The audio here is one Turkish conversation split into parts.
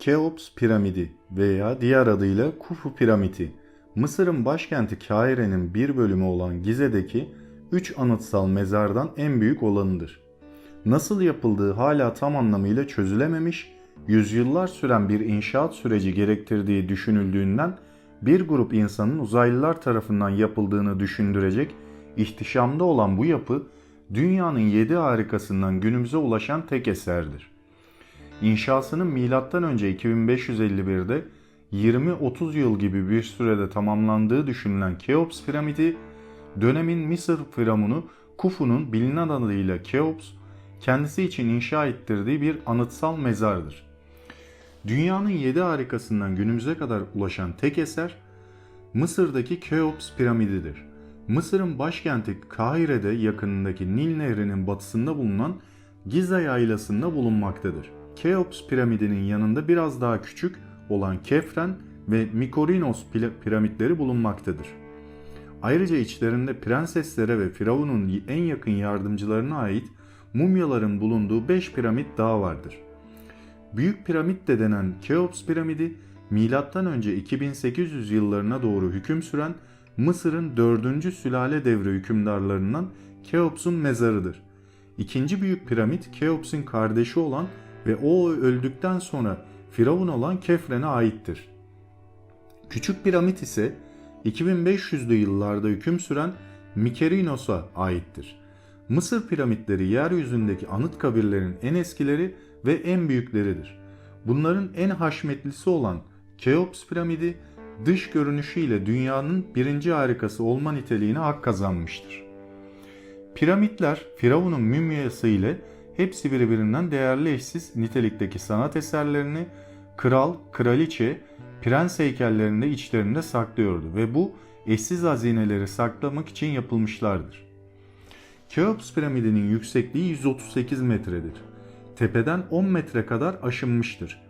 Keops piramidi veya diğer adıyla Kufu piramidi, Mısır'ın başkenti Kahire'nin bir bölümü olan Gize'deki 3 anıtsal mezardan en büyük olanıdır. Nasıl yapıldığı hala tam anlamıyla çözülememiş, yüzyıllar süren bir inşaat süreci gerektirdiği düşünüldüğünden bir grup insanın uzaylılar tarafından yapıldığını düşündürecek ihtişamda olan bu yapı dünyanın yedi harikasından günümüze ulaşan tek eserdir. İnşasının M.Ö. 2551'de 20-30 yıl gibi bir sürede tamamlandığı düşünülen Keops piramidi, dönemin Mısır firavunu Kufu'nun bilinen adıyla Keops, kendisi için inşa ettirdiği bir anıtsal mezardır. Dünyanın yedi harikasından günümüze kadar ulaşan tek eser, Mısır'daki Keops piramididir. Mısır'ın başkenti Kahire'de yakınındaki Nil Nehri'nin batısında bulunan Giza yaylasında bulunmaktadır. Keops piramidinin yanında biraz daha küçük olan Kefren ve Mikorinos piramitleri bulunmaktadır. Ayrıca içlerinde prenseslere ve firavunun en yakın yardımcılarına ait mumyaların bulunduğu 5 piramit daha vardır. Büyük piramit de denen Keops piramidi M.Ö. 2800 yıllarına doğru hüküm süren Mısır'ın 4. sülale devre hükümdarlarından Keops'un mezarıdır. İkinci büyük piramit Keops'un kardeşi olan ve o öldükten sonra Firavun olan Kefren'e aittir. Küçük piramit ise 2500'lü yıllarda hüküm süren Mikerinos'a aittir. Mısır piramitleri yeryüzündeki anıt kabirlerin en eskileri ve en büyükleridir. Bunların en haşmetlisi olan Keops piramidi dış görünüşüyle dünyanın birinci harikası olma niteliğine hak kazanmıştır. Piramitler Firavun'un mümyası ile hepsi birbirinden değerli eşsiz nitelikteki sanat eserlerini kral, kraliçe, prens heykellerinde içlerinde saklıyordu ve bu eşsiz hazineleri saklamak için yapılmışlardır. Keops piramidinin yüksekliği 138 metredir. Tepeden 10 metre kadar aşınmıştır.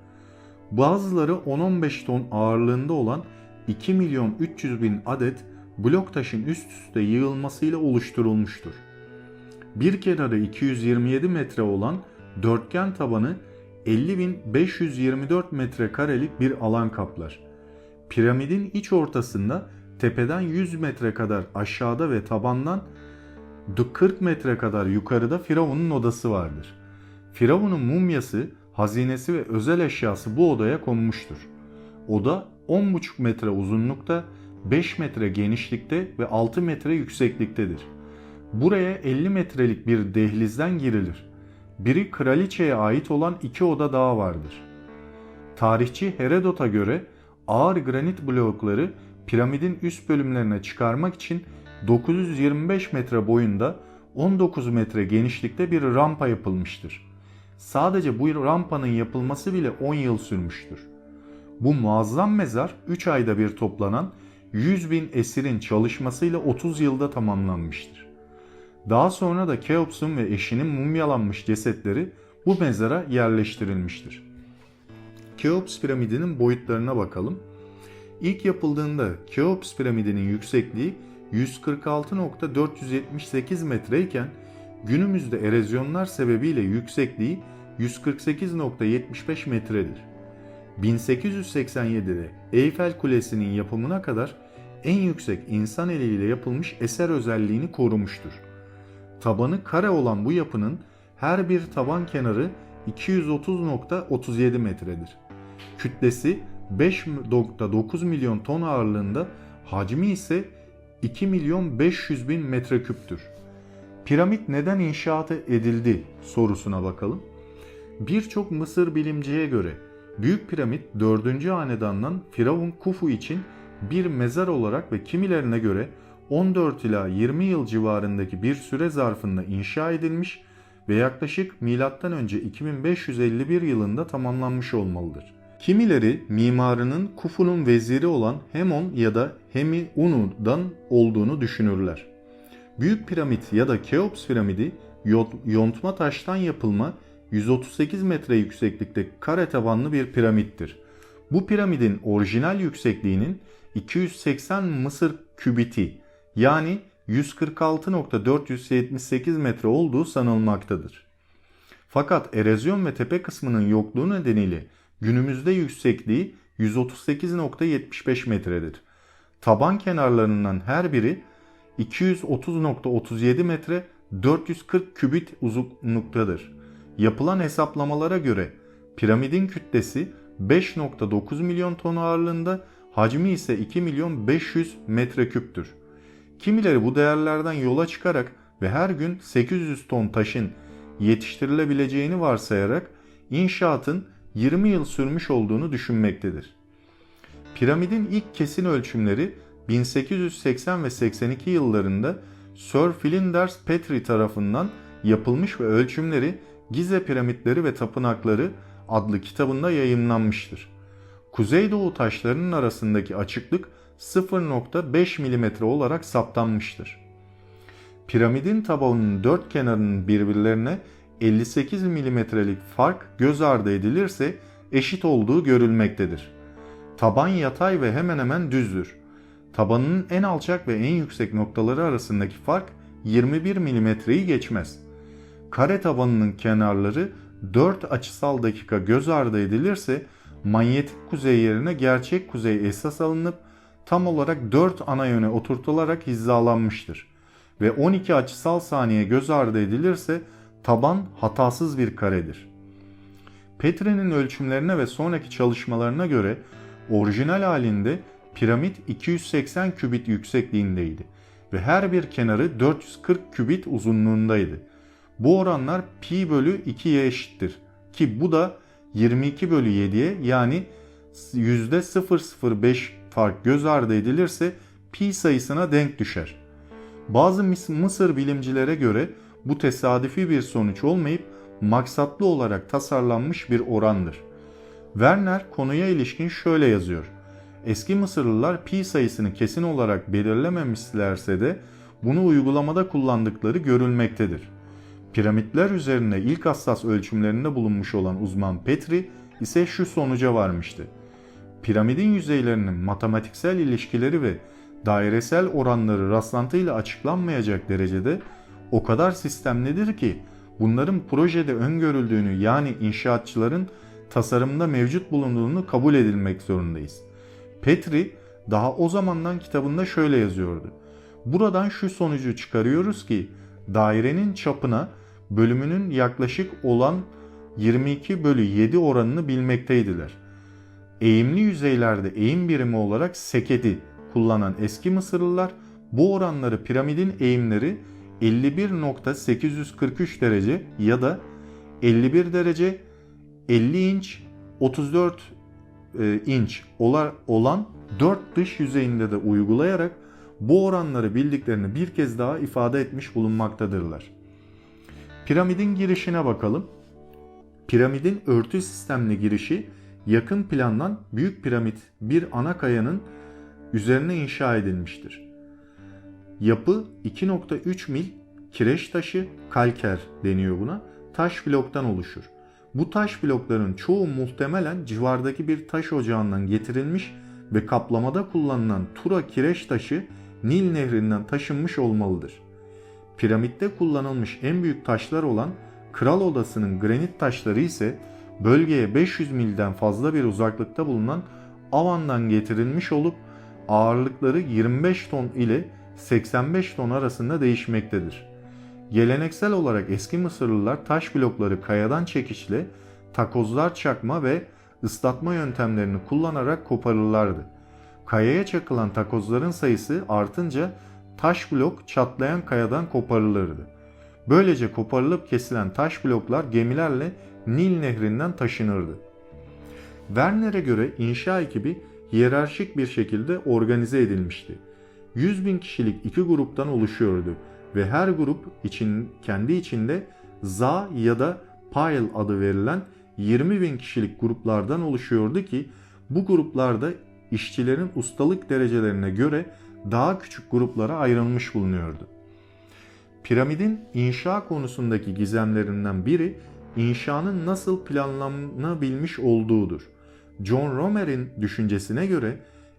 Bazıları 10-15 ton ağırlığında olan 2 milyon 300 bin adet blok taşın üst üste yığılmasıyla oluşturulmuştur. Bir kenarı 227 metre olan dörtgen tabanı 50.524 metrekarelik bir alan kaplar. Piramidin iç ortasında tepeden 100 metre kadar aşağıda ve tabandan 40 metre kadar yukarıda Firavun'un odası vardır. Firavun'un mumyası, hazinesi ve özel eşyası bu odaya konmuştur. Oda 10,5 metre uzunlukta, 5 metre genişlikte ve 6 metre yüksekliktedir. Buraya 50 metrelik bir dehlizden girilir. Biri kraliçeye ait olan iki oda daha vardır. Tarihçi Herodot'a göre ağır granit blokları piramidin üst bölümlerine çıkarmak için 925 metre boyunda 19 metre genişlikte bir rampa yapılmıştır. Sadece bu rampanın yapılması bile 10 yıl sürmüştür. Bu muazzam mezar 3 ayda bir toplanan 100 bin esirin çalışmasıyla 30 yılda tamamlanmıştır. Daha sonra da Keops'un ve eşinin mumyalanmış cesetleri bu mezara yerleştirilmiştir. Keops piramidinin boyutlarına bakalım. İlk yapıldığında Keops piramidinin yüksekliği 146.478 metre iken günümüzde erozyonlar sebebiyle yüksekliği 148.75 metredir. 1887'de Eyfel Kulesi'nin yapımına kadar en yüksek insan eliyle yapılmış eser özelliğini korumuştur. Tabanı kare olan bu yapının her bir taban kenarı 230.37 metredir. Kütlesi 5.9 milyon ton ağırlığında, hacmi ise 2 milyon 500 bin metreküptür. Piramit neden inşaat edildi sorusuna bakalım. Birçok Mısır bilimciye göre Büyük Piramit 4. hanedandan Firavun Kufu için bir mezar olarak ve kimilerine göre 14 ila 20 yıl civarındaki bir süre zarfında inşa edilmiş ve yaklaşık M.Ö. 2551 yılında tamamlanmış olmalıdır. Kimileri mimarının Kufu'nun veziri olan Hemon ya da Hemi Unu'dan olduğunu düşünürler. Büyük piramit ya da Keops piramidi yontma taştan yapılma 138 metre yükseklikte kare tabanlı bir piramittir. Bu piramidin orijinal yüksekliğinin 280 Mısır kübiti yani 146.478 metre olduğu sanılmaktadır. Fakat erozyon ve tepe kısmının yokluğu nedeniyle günümüzde yüksekliği 138.75 metredir. Taban kenarlarından her biri 230.37 metre 440 kübit uzunluktadır. Yapılan hesaplamalara göre piramidin kütlesi 5.9 milyon ton ağırlığında, hacmi ise 2 milyon 500 metreküptür. Kimileri bu değerlerden yola çıkarak ve her gün 800 ton taşın yetiştirilebileceğini varsayarak inşaatın 20 yıl sürmüş olduğunu düşünmektedir. Piramidin ilk kesin ölçümleri 1880 ve 82 yıllarında Sir Flinders Petrie tarafından yapılmış ve ölçümleri Gize Piramitleri ve Tapınakları adlı kitabında yayınlanmıştır. Kuzeydoğu taşlarının arasındaki açıklık 0.5 mm olarak saptanmıştır. Piramidin tabanının dört kenarının birbirlerine 58 milimetrelik fark göz ardı edilirse eşit olduğu görülmektedir. Taban yatay ve hemen hemen düzdür. Tabanının en alçak ve en yüksek noktaları arasındaki fark 21 milimetreyi geçmez. Kare tabanının kenarları 4 açısal dakika göz ardı edilirse manyetik kuzey yerine gerçek kuzey esas alınıp tam olarak 4 ana yöne oturtularak hizalanmıştır. Ve 12 açısal saniye göz ardı edilirse taban hatasız bir karedir. Petrie'nin ölçümlerine ve sonraki çalışmalarına göre orijinal halinde piramit 280 kübit yüksekliğindeydi ve her bir kenarı 440 kübit uzunluğundaydı. Bu oranlar pi bölü 2'ye eşittir ki bu da 22 bölü 7'ye yani %005 fark göz ardı edilirse pi sayısına denk düşer. Bazı Mısır bilimcilere göre bu tesadüfi bir sonuç olmayıp maksatlı olarak tasarlanmış bir orandır. Werner konuya ilişkin şöyle yazıyor. Eski Mısırlılar pi sayısını kesin olarak belirlememişlerse de bunu uygulamada kullandıkları görülmektedir. Piramitler üzerine ilk hassas ölçümlerinde bulunmuş olan uzman Petri ise şu sonuca varmıştı. Piramidin yüzeylerinin matematiksel ilişkileri ve dairesel oranları rastlantıyla açıklanmayacak derecede o kadar sistemlidir ki bunların projede öngörüldüğünü yani inşaatçıların tasarımda mevcut bulunduğunu kabul edilmek zorundayız. Petri daha o zamandan kitabında şöyle yazıyordu. Buradan şu sonucu çıkarıyoruz ki dairenin çapına bölümünün yaklaşık olan 22 bölü 7 oranını bilmekteydiler. Eğimli yüzeylerde eğim birimi olarak sekedi kullanan eski Mısırlılar bu oranları piramidin eğimleri 51.843 derece ya da 51 derece 50 inç 34 e, inç olan 4 dış yüzeyinde de uygulayarak bu oranları bildiklerini bir kez daha ifade etmiş bulunmaktadırlar. Piramidin girişine bakalım. Piramidin örtü sistemli girişi yakın plandan büyük piramit bir ana kayanın üzerine inşa edilmiştir. Yapı 2.3 mil kireç taşı kalker deniyor buna. Taş bloktan oluşur. Bu taş blokların çoğu muhtemelen civardaki bir taş ocağından getirilmiş ve kaplamada kullanılan tura kireç taşı Nil nehrinden taşınmış olmalıdır. Piramitte kullanılmış en büyük taşlar olan Kral Odası'nın granit taşları ise bölgeye 500 milden fazla bir uzaklıkta bulunan Avan'dan getirilmiş olup ağırlıkları 25 ton ile 85 ton arasında değişmektedir. Geleneksel olarak eski Mısırlılar taş blokları kayadan çekiçle takozlar çakma ve ıslatma yöntemlerini kullanarak koparırlardı. Kayaya çakılan takozların sayısı artınca taş blok çatlayan kayadan koparılırdı. Böylece koparılıp kesilen taş bloklar gemilerle Nil nehrinden taşınırdı. Werner'e göre inşa ekibi hiyerarşik bir şekilde organize edilmişti. 100 bin kişilik iki gruptan oluşuyordu ve her grup için kendi içinde za ya da pile adı verilen 20 bin kişilik gruplardan oluşuyordu ki bu gruplarda işçilerin ustalık derecelerine göre daha küçük gruplara ayrılmış bulunuyordu. Piramidin inşa konusundaki gizemlerinden biri inşanın nasıl planlanabilmiş olduğudur. John Romer'in düşüncesine göre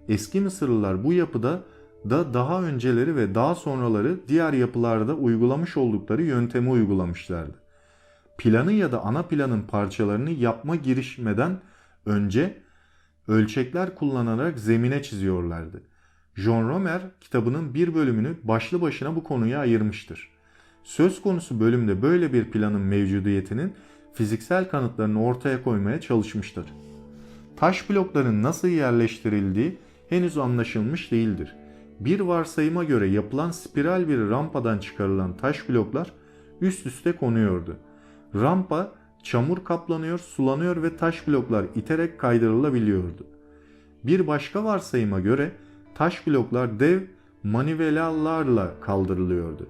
eski Mısırlılar bu yapıda da daha önceleri ve daha sonraları diğer yapılarda uygulamış oldukları yöntemi uygulamışlardı. Planı ya da ana planın parçalarını yapma girişmeden önce ölçekler kullanarak zemine çiziyorlardı. John Romer kitabının bir bölümünü başlı başına bu konuya ayırmıştır. Söz konusu bölümde böyle bir planın mevcudiyetinin fiziksel kanıtlarını ortaya koymaya çalışmıştır. Taş blokların nasıl yerleştirildiği henüz anlaşılmış değildir. Bir varsayıma göre yapılan spiral bir rampadan çıkarılan taş bloklar üst üste konuyordu. Rampa çamur kaplanıyor, sulanıyor ve taş bloklar iterek kaydırılabiliyordu. Bir başka varsayıma göre taş bloklar dev manivelalarla kaldırılıyordu.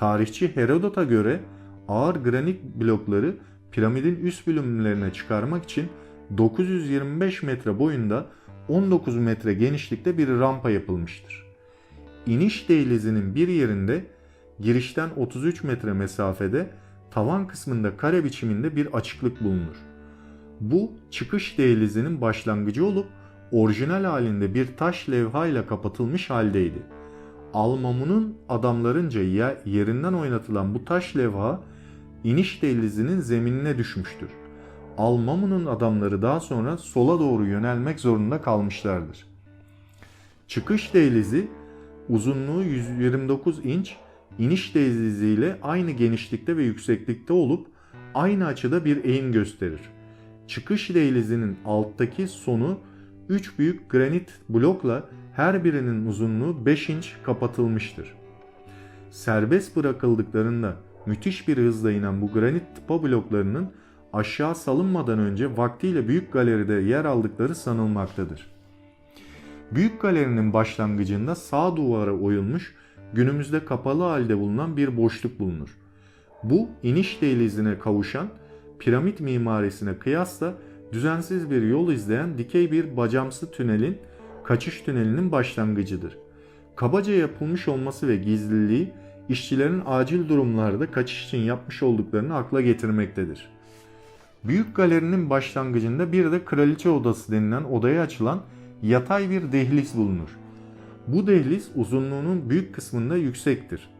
Tarihçi Herodot'a göre ağır granit blokları piramidin üst bölümlerine çıkarmak için 925 metre boyunda 19 metre genişlikte bir rampa yapılmıştır. İniş dehlizinin bir yerinde girişten 33 metre mesafede tavan kısmında kare biçiminde bir açıklık bulunur. Bu çıkış dehlizinin başlangıcı olup orijinal halinde bir taş levhayla kapatılmış haldeydi. Almamun'un adamlarınca yerinden oynatılan bu taş levha iniş dehlizinin zeminine düşmüştür. Almamun'un adamları daha sonra sola doğru yönelmek zorunda kalmışlardır. Çıkış dehlizi uzunluğu 129 inç, iniş dehliziyle aynı genişlikte ve yükseklikte olup aynı açıda bir eğim gösterir. Çıkış dehlizinin alttaki sonu 3 büyük granit blokla her birinin uzunluğu 5 inç kapatılmıştır. Serbest bırakıldıklarında müthiş bir hızla inen bu granit tıpa bloklarının aşağı salınmadan önce vaktiyle büyük galeride yer aldıkları sanılmaktadır. Büyük galerinin başlangıcında sağ duvara oyulmuş, günümüzde kapalı halde bulunan bir boşluk bulunur. Bu iniş dehlizine kavuşan piramit mimarisine kıyasla düzensiz bir yol izleyen dikey bir bacamsı tünelin kaçış tünelinin başlangıcıdır. Kabaca yapılmış olması ve gizliliği işçilerin acil durumlarda kaçış için yapmış olduklarını akla getirmektedir. Büyük galerinin başlangıcında bir de kraliçe odası denilen odaya açılan yatay bir dehliz bulunur. Bu dehliz uzunluğunun büyük kısmında yüksektir.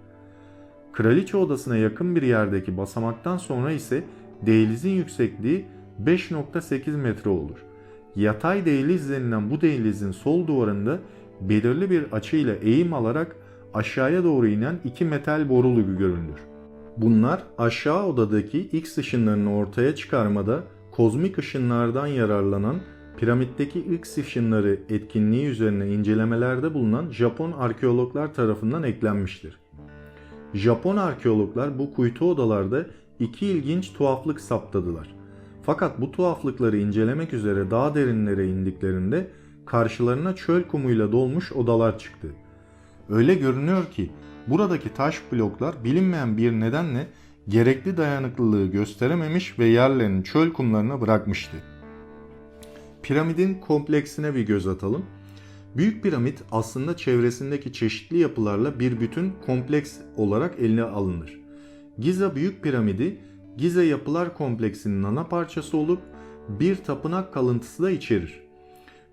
Kraliçe odasına yakın bir yerdeki basamaktan sonra ise dehlizin yüksekliği 5.8 metre olur. Yatay dehliz denilen bu dehlizin sol duvarında belirli bir açıyla eğim alarak aşağıya doğru inen iki metal borulu görülür. Bunlar aşağı odadaki X ışınlarını ortaya çıkarmada kozmik ışınlardan yararlanan piramitteki X ışınları etkinliği üzerine incelemelerde bulunan Japon arkeologlar tarafından eklenmiştir. Japon arkeologlar bu kuytu odalarda iki ilginç tuhaflık saptadılar. Fakat bu tuhaflıkları incelemek üzere daha derinlere indiklerinde karşılarına çöl kumuyla dolmuş odalar çıktı. Öyle görünüyor ki buradaki taş bloklar bilinmeyen bir nedenle gerekli dayanıklılığı gösterememiş ve yerlerini çöl kumlarına bırakmıştı. Piramidin kompleksine bir göz atalım. Büyük piramit aslında çevresindeki çeşitli yapılarla bir bütün kompleks olarak eline alınır. Giza Büyük Piramidi Gize Yapılar Kompleksinin ana parçası olup bir tapınak kalıntısı da içerir.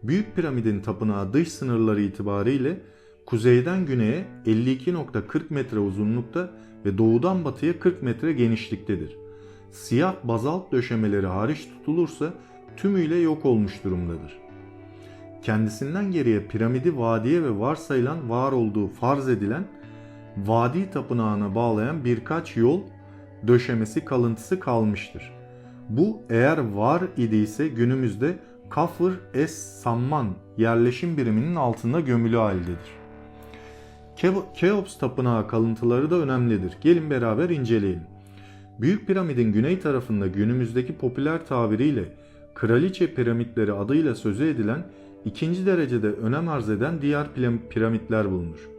Büyük Piramidin tapınağı dış sınırları itibariyle kuzeyden güneye 52.40 metre uzunlukta ve doğudan batıya 40 metre genişliktedir. Siyah bazalt döşemeleri hariç tutulursa tümüyle yok olmuş durumdadır. Kendisinden geriye piramidi vadiye ve varsayılan var olduğu farz edilen vadi tapınağına bağlayan birkaç yol döşemesi kalıntısı kalmıştır. Bu eğer var idiyse günümüzde Kafır Es Samman yerleşim biriminin altında gömülü haldedir. Keops tapınağı kalıntıları da önemlidir. Gelin beraber inceleyelim. Büyük piramidin güney tarafında günümüzdeki popüler tabiriyle Kraliçe piramitleri adıyla sözü edilen ikinci derecede önem arz eden diğer piramitler bulunur.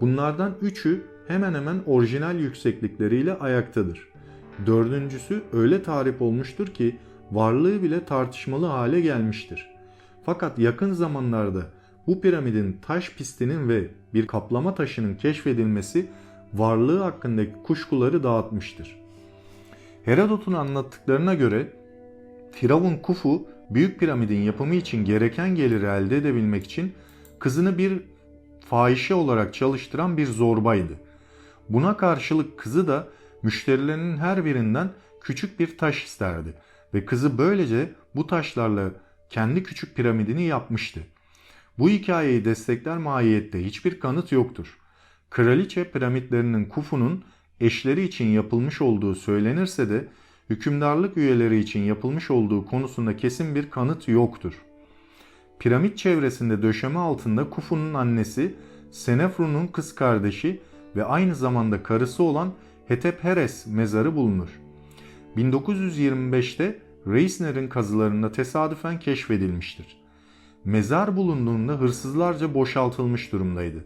Bunlardan üçü hemen hemen orijinal yükseklikleriyle ayaktadır. Dördüncüsü öyle tarif olmuştur ki varlığı bile tartışmalı hale gelmiştir. Fakat yakın zamanlarda bu piramidin taş pistinin ve bir kaplama taşının keşfedilmesi varlığı hakkındaki kuşkuları dağıtmıştır. Herodot'un anlattıklarına göre Firavun Kufu büyük piramidin yapımı için gereken geliri elde edebilmek için kızını bir fahişe olarak çalıştıran bir zorbaydı. Buna karşılık kızı da müşterilerinin her birinden küçük bir taş isterdi ve kızı böylece bu taşlarla kendi küçük piramidini yapmıştı. Bu hikayeyi destekler mahiyette hiçbir kanıt yoktur. Kraliçe piramitlerinin Kufu'nun eşleri için yapılmış olduğu söylenirse de hükümdarlık üyeleri için yapılmış olduğu konusunda kesin bir kanıt yoktur. Piramit çevresinde döşeme altında Kufu'nun annesi, Senefru'nun kız kardeşi ve aynı zamanda karısı olan Hetepheres mezarı bulunur. 1925'te Reisner'in kazılarında tesadüfen keşfedilmiştir. Mezar bulunduğunda hırsızlarca boşaltılmış durumdaydı.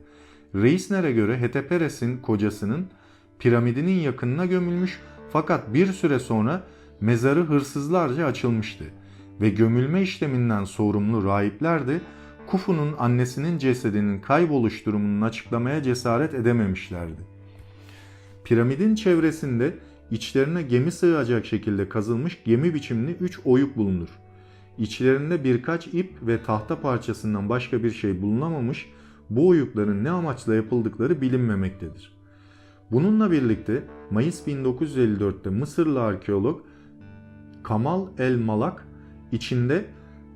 Reisner'e göre Hetepheres'in kocasının piramidinin yakınına gömülmüş fakat bir süre sonra mezarı hırsızlarca açılmıştı ve gömülme işleminden sorumlu rahipler de Kufu'nun annesinin cesedinin kayboluş durumunu açıklamaya cesaret edememişlerdi. Piramidin çevresinde içlerine gemi sığacak şekilde kazılmış gemi biçimli 3 oyuk bulunur. İçlerinde birkaç ip ve tahta parçasından başka bir şey bulunamamış, bu oyukların ne amaçla yapıldıkları bilinmemektedir. Bununla birlikte Mayıs 1954'te Mısırlı arkeolog Kamal El Malak içinde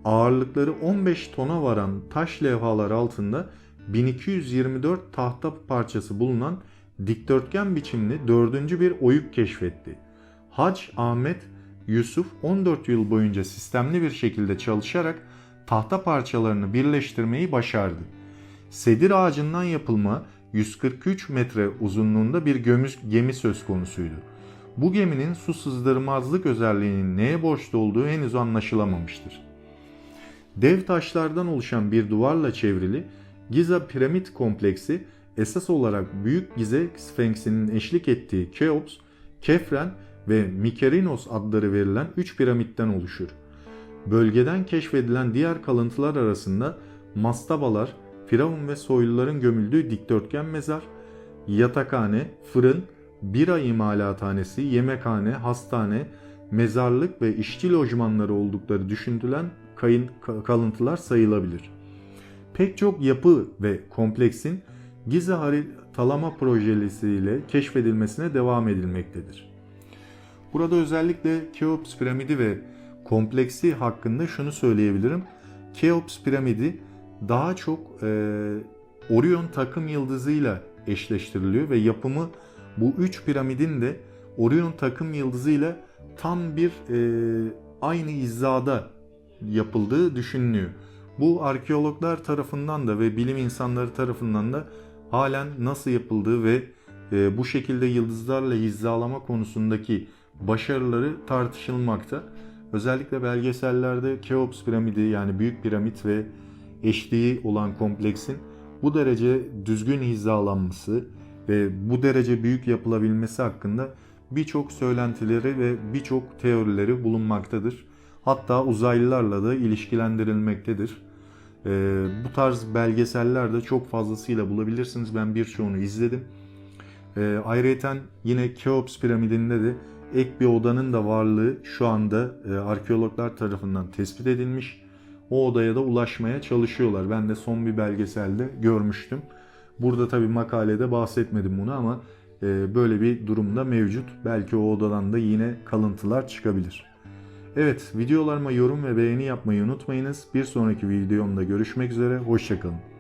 ağırlıkları 15 tona varan taş levhalar altında 1224 tahta parçası bulunan dikdörtgen biçimli dördüncü bir oyuk keşfetti. Hac Ahmet Yusuf 14 yıl boyunca sistemli bir şekilde çalışarak tahta parçalarını birleştirmeyi başardı. Sedir ağacından yapılma 143 metre uzunluğunda bir gömüz gemi söz konusuydu. Bu geminin su sızdırmazlık özelliğinin neye borçlu olduğu henüz anlaşılamamıştır. Dev taşlardan oluşan bir duvarla çevrili Giza piramit kompleksi esas olarak Büyük Gize Sfenksinin eşlik ettiği Keops, Kefren ve Mykerinos adları verilen 3 piramitten oluşur. Bölgeden keşfedilen diğer kalıntılar arasında mastabalar, firavun ve soyluların gömüldüğü dikdörtgen mezar, yatakhane, fırın, bira imalathanesi, yemekhane, hastane, mezarlık ve işçi lojmanları oldukları düşünülen kayın, kalıntılar sayılabilir. Pek çok yapı ve kompleksin Gize haritalama projesiyle keşfedilmesine devam edilmektedir. Burada özellikle Keops piramidi ve kompleksi hakkında şunu söyleyebilirim. Keops piramidi daha çok e, Orion takım yıldızıyla eşleştiriliyor ve yapımı bu üç piramidin de Orion takım yıldızıyla tam bir e, aynı hizada yapıldığı düşünülüyor. Bu arkeologlar tarafından da ve bilim insanları tarafından da halen nasıl yapıldığı ve e, bu şekilde yıldızlarla hizalama konusundaki başarıları tartışılmakta. Özellikle belgesellerde Keops piramidi yani büyük piramit ve eşliği olan kompleksin bu derece düzgün hizalanması ve bu derece büyük yapılabilmesi hakkında birçok söylentileri ve birçok teorileri bulunmaktadır. Hatta uzaylılarla da ilişkilendirilmektedir. Ee, bu tarz belgeseller de çok fazlasıyla bulabilirsiniz. Ben birçoğunu izledim. Ee, ayrıca yine Keops piramidinde de ek bir odanın da varlığı şu anda e, arkeologlar tarafından tespit edilmiş. O odaya da ulaşmaya çalışıyorlar. Ben de son bir belgeselde görmüştüm. Burada tabi makalede bahsetmedim bunu ama e, böyle bir durumda mevcut. Belki o odadan da yine kalıntılar çıkabilir. Evet videolarıma yorum ve beğeni yapmayı unutmayınız. Bir sonraki videomda görüşmek üzere. Hoşçakalın.